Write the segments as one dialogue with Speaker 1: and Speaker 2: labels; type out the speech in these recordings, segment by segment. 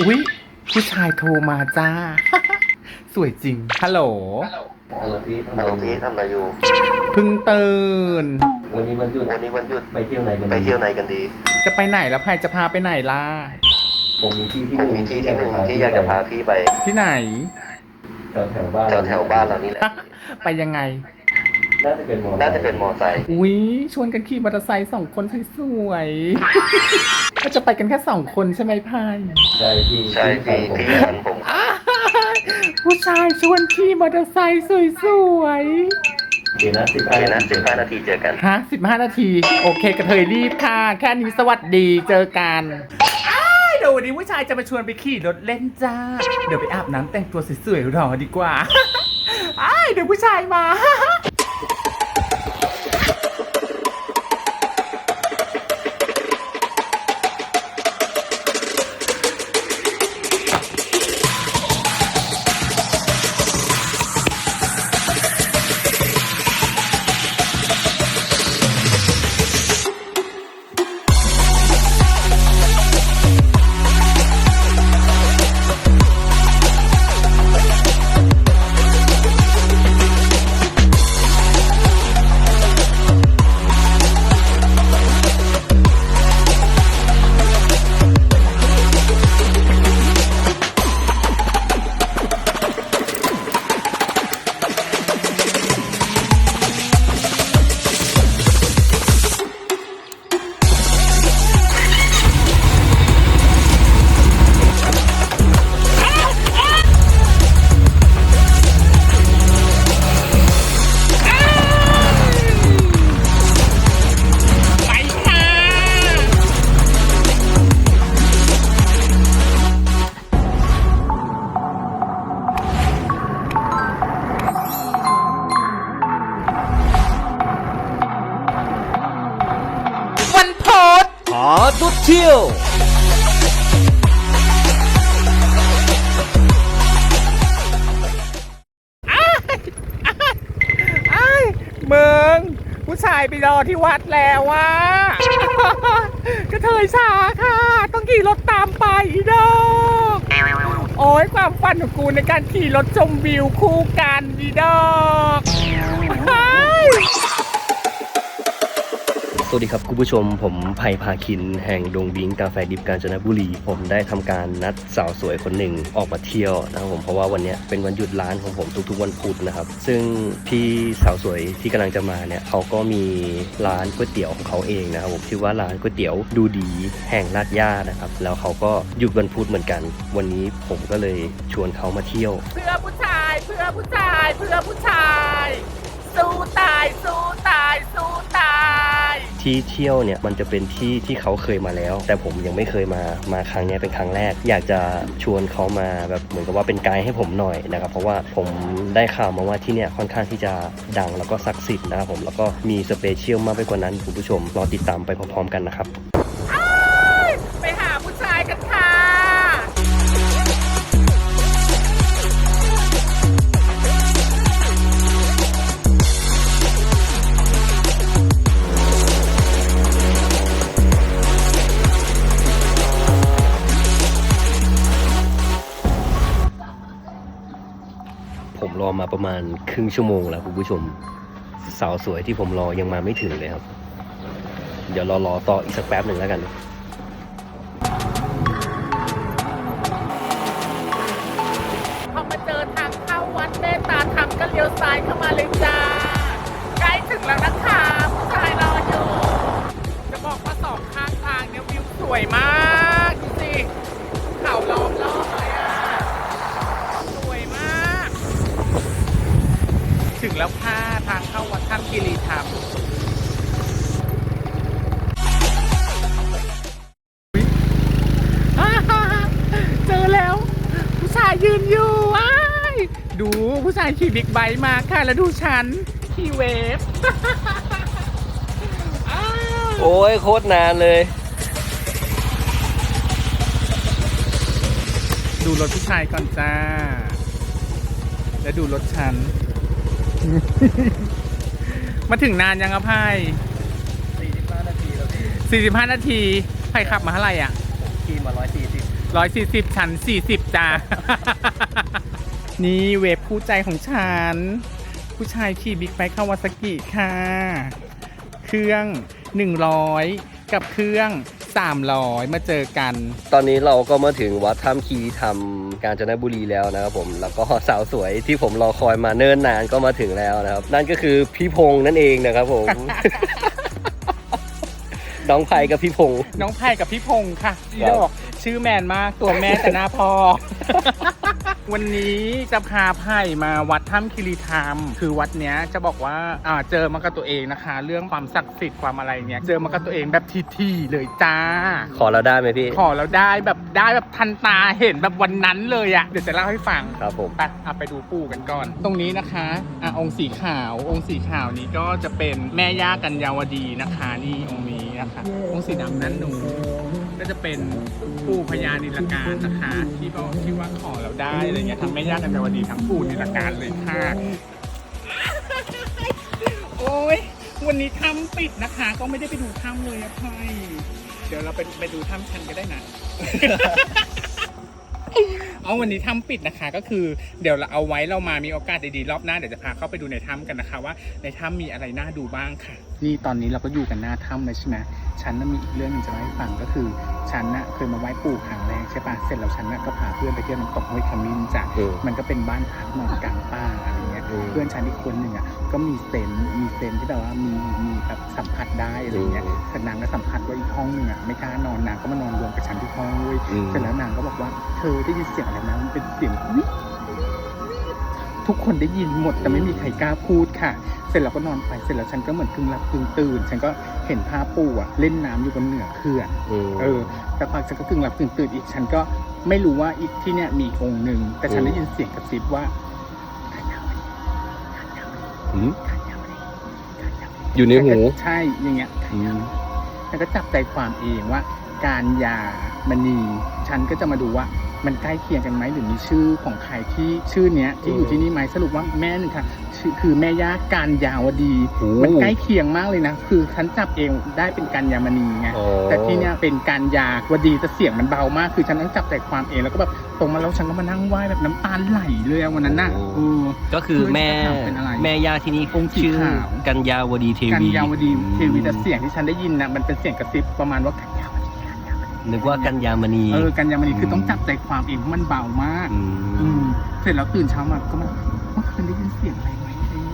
Speaker 1: อุ๊ย ผู้ชายโทรมาจ้า สวยจริง ฮัลโหล
Speaker 2: ฮัลโหลพี่ทำ
Speaker 3: ฮัล
Speaker 2: อะไร
Speaker 3: โหลพี่ทำอะไรอยู่
Speaker 1: เพึ่งตื่น
Speaker 2: วันนี้วันหยุด
Speaker 3: วันนี้วันหยุด
Speaker 2: ไปเที่ยวไหนกัน
Speaker 3: ไปเที่ยวไหนกันดี
Speaker 1: จะไปไหนแล้วพายจะพาไปไหนล่ะ
Speaker 2: ผมมีที่ที่
Speaker 3: ผมมีที่ที่หนึ่งที่อยากจะพาพี่ไป
Speaker 1: ที่ไหน
Speaker 2: แถวแถวบ้าน
Speaker 3: แถวแถวบ้านเรานี่แหละ
Speaker 1: ไปยังไง
Speaker 2: น่าจะเป็นมอ
Speaker 3: น่าจะเป็นมอไซค์
Speaker 1: อุ๊ยชวนกันขี่มอเตอร์ไซค์สองคนสวยๆก็จะไปกันแค่สองคนใช่ไหมพาย
Speaker 2: ใช่พี่
Speaker 3: ใช่พี่
Speaker 2: ผม
Speaker 3: พี่ทันผม
Speaker 1: อ้ายผู้ชายชวนขี่มอเตอร์ไซค์สวย
Speaker 2: โอเคนะสิบ
Speaker 3: โอเคนะสิบห้านาทีเจอกัน
Speaker 1: ๆฮะสิบห้านาที โอเคกระเทยรีบค่ะ แค่นี้สวัสดีเจอกันอ้ายเดี๋ยววันนี้ผู้ชายจะมาชวนไปขี่รถเล่นจ้า เดี๋ยวไปอาบน้ำแต่งตัวสวยๆรอดีกว่าอ้ายเดี๋ยวผู้ชายมา
Speaker 2: ตุ๊ดเที่ยว
Speaker 1: ไอ้เมืองผู้ชายไปรอที่วัดแล้วว่ากระเทยชาค่ะ ต้องขี่รถตามไปดอกโอ้ยความฝันของกูในการขี่รถชมวิวคู่กันอีดอก
Speaker 2: สวัสดีครับคุณผู้ชมผมไผ่พาคิน แห่งดงวิงกาแฟดิบกาญจนบุรี ผมได้ทำการนัดสาวสวยคนหนึ่งออกมาเที่ยวนะครับผมเพราะว่าวันนี้เป็นวันหยุดร้านของผมทุกๆวันพุธนะครับ ซึ่งพี่สาวสวยที่กำลังจะมาเนี่ยเขาก็มีร้านก๋วยเตี๋ยวของเขาเองนะครับผมชื่อว่าร้านก๋วยเตี๋ยวดูดีแห่งลาดย่านะครับแล้วเขาก็หยุดวันพุธเหมือนกัน วันนี้ผมก็เลยชวนเขามาเที่ยว
Speaker 1: เพื่อผู้ชายเพื่อผู้ชายเพื่อผู้ชาย สู้ตาย สู้ตาย สู้ตาย
Speaker 2: ที่เที่ยวเนี่ยมันจะเป็นที่ที่เขาเคยมาแล้ว แต่ผมยังไม่เคยมามาครั้งเนี้ยเป็นครั้งแรก อยากจะชวนเขามาแบบเหมือนกับว่าเป็นไกด์ให้ผมหน่อยนะครับ เพราะว่าผมได้ข่าวมาว่าที่เนี่ยค่อนข้างที่จะดังแล้วก็ศักดิ์สิทธิ์นะครับผมแล้วก็มีสเปเชียลมากไปกว่านั้นคุณผู้ชมรอติดตามไปพร้อมๆกันนะครับ มรอมาประมาณครึ่งชั่วโมงแล้วคุณผู้ชมสาวสวยที่ผมรอยังมาไม่ถึงเลยครับ เดี๋ยวรอรอต่ออีกสักแป๊บหนึ่งแล้วกัน
Speaker 1: พอมาเจอทางเข้าวัดเมตตาธรรมก็เลี้ยวซ้ายเข้ามาเลยจ้าใกล้ถึงแล้วนะคะผู้ชายรออยู่จะบอกว่าสองข้างทางเนี่ยวิวสวยมาก ถึงแล้วค่ะทางเข้าวัดถ้ำคีรีธรรมอ่าเจอแล้ว ผู้ชายยืนอยู่ว้ายดูผู้ชายขี่บิ๊กไบค์มาค่ะ แล้วดูฉันขี่เวฟอ้าว
Speaker 2: โอ้ยโคตรนานเลย
Speaker 1: ดูรถผู้ชายก่อนจ้า แล้วดูรถฉัน มาถึงนานยังอะไพ่
Speaker 2: 45 นาทีแล้วพี่
Speaker 1: 45นาทีไพ่ขับมาเท่าไหร่อะ
Speaker 2: ขี่มา 140
Speaker 1: ร้อยสี่สิบชั้นสี่สิบจ้า นี่เวฟคู่ใจของฉัน ผู้ชายขี่บิ๊กไบค์คาวาซากิค่ะ เครื่อง 100 กับเครื่อง 300 มาเจอกัน
Speaker 2: ตอนนี้เราก็มาถึงวัดถ้ำคีทำกาญจนบุรีแล้วนะครับผมแล้วก็สาวสวยที่ผมรอคอยมาเนิ่นนานก็มาถึงแล้วนะครับ นั่นก็คือพี่พงษ์นั่นเองนะครับผม น้องไพกับพี่พงษ์
Speaker 1: น้องไผ่กับพี่พงษ์ค่ะอี
Speaker 2: ครับ
Speaker 1: ดอกชื่อแมนมากตัวแม่แต่หน้าพ่อ วันนี้จะพาไผ่มาวัดถ้ำคิริธรรม คือวัดเนี้ยจะบอกว่าอ่าเจอมากับตัวเองนะคะ เรื่องความศักดิ์สิทธิ์ความอะไรเนี้ยเจอมากับตัวเองแบบทีๆเลยจ้า
Speaker 2: ขอเราได้ไหมพี่
Speaker 1: ขอแล้วได้แบบได้แบบทันตาเห็นแบบวันนั้นเลยอะ่ะเดี๋ยวจะเล่าให้ฟัง
Speaker 2: ครับผม
Speaker 1: ไปเอาไปดูปู่กันก่อน ตรงนี้นะคะอะองค์สีขาวองค์สีขาวนี้ก็จะเป็นแม่ย่ากัญญาวดีนะคะ นี่องค์นี้นะคะ องค์สีดำนั้นหนู ก็จะเป็นปู่พญานิลการนะคะ ที่บอกที่ว่าขอแล้วได้อะไรเงี้ยทั้งแม่ย่ากัญญาวดีทั้งปู่นิลการเลยค่ะ โอ้ยวันนี้ถ้ำปิดนะคะ ก็ไม่ได้ไปดูถ้ำเลยอะพ่อยเดี๋ยวเราไปไปดูถ้ำชันก็ได้นะ เอาวันนี้ถ้ำปิดนะคะ ก็คือเดี๋ยวเราเอาไว้เรามามีโอกาสดีๆรอบหน้าเดี๋ยวจะพาเข้าไปดูในถ้ำกันนะคะ ว่าในถ้ำมีอะไรน่าดูบ้างค่ะ นี่ตอนนี้เราก็อยู่กันหน้าถ้ำเลยใช่ไหมฉันน่ะมีอีกเรื่องหนึงจะเล่าให้ฟังก็คือฉันน่ะเคยมาไหว้ปู่ครั้งแรกใช่ปะเสร็จแล้วฉันน่ะก็พาเพื่อนไปเที่ยวน้ำตกห้วยขมิ้นจ้ะ
Speaker 2: อืม
Speaker 1: มันก็เป็นบ้านพักนอนกลางป่าอะไรเงี้ย
Speaker 2: อืม
Speaker 1: เพื่อนฉันอีกคนหนึ่งอะก็มีเซนส์มีเซนส์ที่แบบว่ามีมีแบบสัมผัสได้อะไรเงี้ย
Speaker 2: อืม
Speaker 1: แต่นางก็สัมผัสว่าอีกห้องหนึ่งอะไม่กล้านอนนางก็มานอนรวมกับฉันที่ห้องเว้ย
Speaker 2: อืม
Speaker 1: เสร็จแล้วนางก็บอกว่าเธอได้ยินเสียงอะไรไหมมันเป็นเสียงวิ ทุกคนได้ยินหมดแต่ไม่มีใครกล้าพูดค่ะ เสร็จแล้วก็นอนไปเสร็จแล้วฉันก็เหมือนกึ่งหลับกึ่งตื่น ฉันก็เห็นภาพปู่อะเล่นน้ำอยู่บนเหนือเขื่อน
Speaker 2: อืม
Speaker 1: เออแต่พักฉันก็กึ่งหลับกึ่งตื่นอีกฉันก็ไม่รู้ว่าอีกที่เนี่ยมีอีกองค์หนึ่งแต่ฉัน
Speaker 2: อืม
Speaker 1: ได้ยินเสียงกระซิบว่า
Speaker 2: หืมอยู่ในหู
Speaker 1: ใช่อย่างเงี้ย
Speaker 2: อืม
Speaker 1: ฉันก็จับใจความเองว่า การยามณีฉันก็จะมาดูว่า มันใกล้เคียงกันไหมหรือมีชื่อของใครที่ชื่อเนี้ยที่อยู่ที่นี่ไหมสรุปว่าแม่นึงค่ะชื่อคือแม่ย่าการยาวดี
Speaker 2: โอ้
Speaker 1: มันใกล้เคียงมากเลยนะ คือฉันจับเองได้เป็นการยามณีไง
Speaker 2: อ๋อ
Speaker 1: แต่ที่เนี่ยเป็นการยาวดีแต่เสียงมันเบามาก คือฉันต้องจับใจความเองแล้วก็แบบตรงมาแล้วฉันก็มานั่งไหว้แบบน้ำตาไหลเลยอะวันนั้นน่ะ
Speaker 2: โอ้
Speaker 1: เออ
Speaker 2: ก็คือแม่
Speaker 1: เพื่อนจะถามเป็นอะไร
Speaker 2: แม่ย่าที่นี่
Speaker 1: องค์สี
Speaker 2: ชื่อ
Speaker 1: ขาว
Speaker 2: กัญญาวดีเท
Speaker 1: การ
Speaker 2: วี
Speaker 1: ยาวดีเทวีแต่เสียงที่ฉันได้ยินนะมันเป็นเสียงกระซิบประมาณว่าการยาวดีการยาวดี
Speaker 2: นึกว่ากัญญามณี
Speaker 1: เออการยาวดีคือต้องจับใจความเองเพราะมันเบามาก
Speaker 2: อื
Speaker 1: อื
Speaker 2: ม
Speaker 1: มเสร็จแล้วตื่นเช้ามาก็มาเมื่อคืนได้ยินเสียงอะไรไหม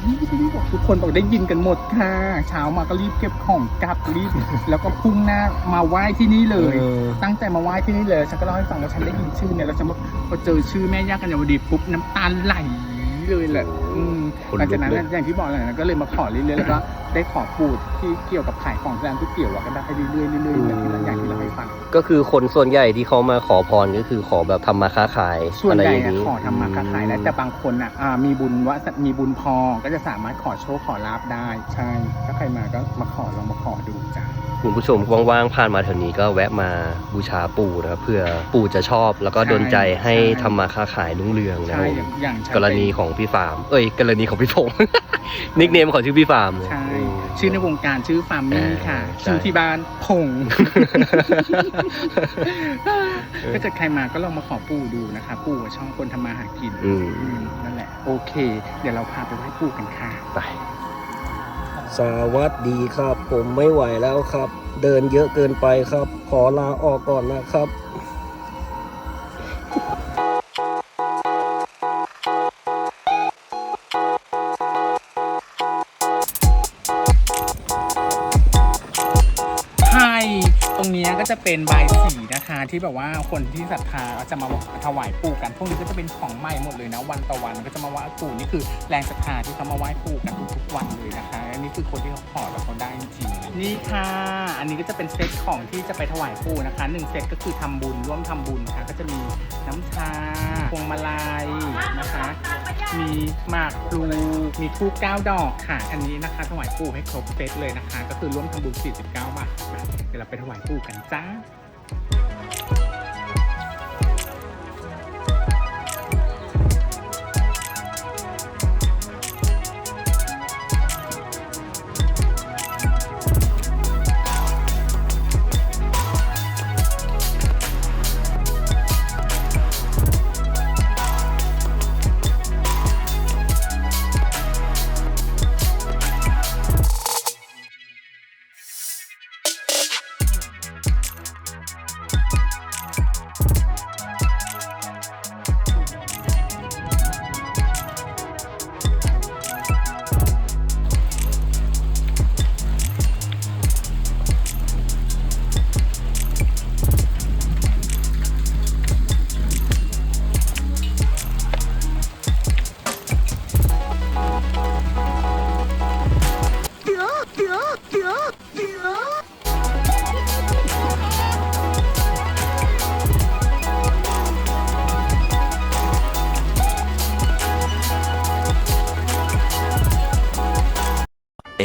Speaker 1: นี่ที่นี่บอกทุกคนบอกได้ยินกันหมดค่ะ เช้ามาก็รีบเก็บของกลับรีบ แล้วก็พุ่งหน้ามาไหว้ที่นี่เลย
Speaker 2: ออ
Speaker 1: ตั้งใจมาไหว้ที่นี่เลย ฉันก็เล่าให้ฟังว่าฉันได้ยินชื่อเนี่ยแล้วฉันพอเจอชื่อแม่ย่ากัญญาวดีปุ๊บน้ำตาไหล เลยแหละ
Speaker 2: โอ้
Speaker 1: อืม
Speaker 2: คนลุก
Speaker 1: หลังจากนั้น
Speaker 2: เลย
Speaker 1: น่ะอย่างที่บอกเลยนะก็เลยมาขอเรื่อยๆแล้วก็ได้ขอปูดที่เกี่ยวกับขายของร้านก๋วยเตี๋ยวอะก็ได้เรื่อยๆเรื่อยๆอย่างที่เราอย่างที่เราให้ฟัง
Speaker 2: ก็คือคนส่วนใหญ่ที่เขามาขอพรก็คือขอแบบทำมาค้าขาย
Speaker 1: ส่วน
Speaker 2: อะไร
Speaker 1: ใหญ่
Speaker 2: อย่าง
Speaker 1: อะ
Speaker 2: นี้
Speaker 1: ขอทำมาค้าขายนะแต่บางคนอะอ่ามีบุญว่ามีบุญพอก็จะสามารถขอโชคขอลาบได้ ใช่ถ้าใครมาก็มาขอลองมาขอดูจ้า
Speaker 2: คุณผู้ชมว่างๆผ่านมาแถวนี้ก็แวะมาบูชาปู่นะครับเพื่อปู่จะชอบแล้วก็ดลใจให้ทำมาค้าขายรุ่งเรืองนะค
Speaker 1: ใช่
Speaker 2: รับ
Speaker 1: อย่างอย่างฉัน
Speaker 2: กรณีของพี่ฟาร์ม เอ้ยกรณีของพี่พงษ์ นิกเนมของชื่อพี่ฟาร์ม
Speaker 1: ใช่
Speaker 2: อืม
Speaker 1: ชื่อในวงการชื่อฟาร์มมี่ค่ะ
Speaker 2: อ่าใช่
Speaker 1: ชื่อที่บ้านพง ถ้าเกิดใครมาก็ลองมาขอปู่ดูนะคะ ปู่ชอบคนทำมาหากิน
Speaker 2: อืม
Speaker 1: อืมนั่นแหละ โอเค เดี๋ยวเราพาไปไหว้ปู่กันค่ะ
Speaker 2: ไปสวัสดีครับ ผมไม่ไหวแล้วครับ เดินเยอะเกินไปครับ ขอลาออกก่อนนะครับ
Speaker 1: จะเป็นใบสีนะคะ ที่แบบว่าคนที่ศรัทธาจะมาถวายปู่กันพวกนี้ก็จะเป็นของใหม่หมดเลยนะ วันต่อวันก็จะมาไหว้ปู่นี่คือแรงศรัทธาที่เขามาไหว้ปู่กันทุกๆวันเลยนะคะอันนี้คือคนที่เขาขอแล้วเขาได้จริงๆนี่ค่ะ อันนี้ก็จะเป็นเซตของที่จะไปถวายปู่นะคะหนึ่งเซตก็คือทำบุญร่วมทำบุญะค่ะก็จะมีน้ำชาพวงมาลัยนะคะ มีหมากพลูมีทูบเก้าดอกค่ะ อันนี้นะคะถวายปู่ให้ครบเซตเลยนะคะ ก็คือร่วมทำบุญ49บาทเดี๋ยวเราไปถวายปู่กันจ้า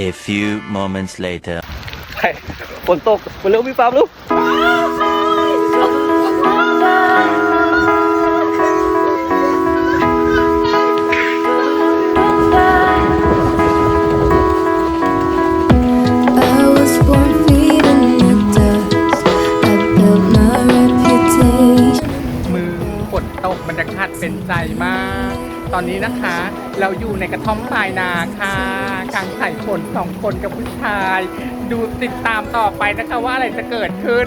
Speaker 4: A few moments later.
Speaker 2: ไปฝนตกมาเร็วพี่ปาล์มลูก
Speaker 5: I was born feeding the dust. I built my reputation.
Speaker 1: มือฝนตกบรรยากาศเป็นใจมาก ตอนนี้นะคะ เราอยู่ในกระท่อมปลายนาค่ะ กลางสายฝนสองคนกับผู้ชาย ดูติดตามต่อไปนะคะว่าอะไรจะเกิดขึ้น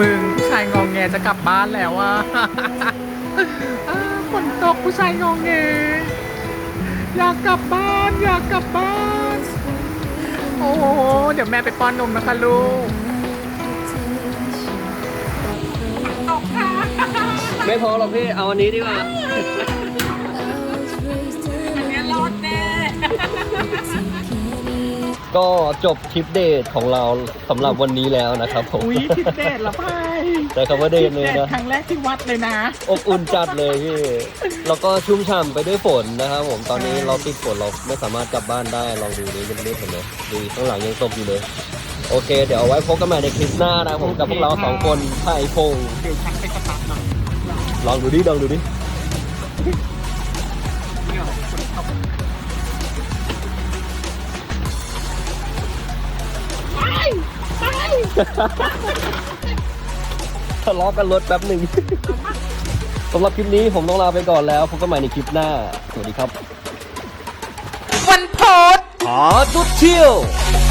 Speaker 1: มึงผู้ชายงองแงจะกลับบ้านแล้วอะอ้าวฝนตกผู้ชายงองแง อยากกลับบ้าน อยากกลับบ้าน โอ้โห เดี๋ยวแม่ไปป้อนนมนะคะลูก
Speaker 2: ไม่พอหรอกพี่เอาอันนี้ดีกว่า
Speaker 1: อันเนี้ยรอดแน่
Speaker 2: ก็จบทริปเดทของเราสำหรับวันนี้แล้วนะครับผม
Speaker 1: อุ้ยทิดเดทเหรอไป
Speaker 2: ใช้คำว่าเดทเลย
Speaker 1: ทิด
Speaker 2: นะ
Speaker 1: ครั้งแรกที่วัดเลยนะ
Speaker 2: อบอุ่นจัดเลยพี่ แล้วก็ชุ่มฉ่ำไปด้วยฝนนะครับผม ตอนนี้เราติดฝนเราไม่สามารถกลับบ้านได้ ลองดูนี้ยังไม่เห็นเลยดูข้างหลังยังตกอยู่เลย โอเค เดี๋ยวเอาไว้พบกันใหม่ในคลิปหน้านะครับผมกับพวกเราสองคนไผ่พงษ์
Speaker 1: เดี๋ยวฉันไปสตาร์ทหน่อย
Speaker 2: ลองดูดิลองดูดิ
Speaker 1: เดี๋ยวฝนตก
Speaker 2: ทะเลาะกันรถแป๊บหนึ่งสำหรับคลิปนี้ผมต้องลาไปก่อนแล้วพบกันใหม่ในคลิปหน้า สวัสดีครับ
Speaker 1: วันพุธ
Speaker 2: หาทุกเที่ยว
Speaker 5: I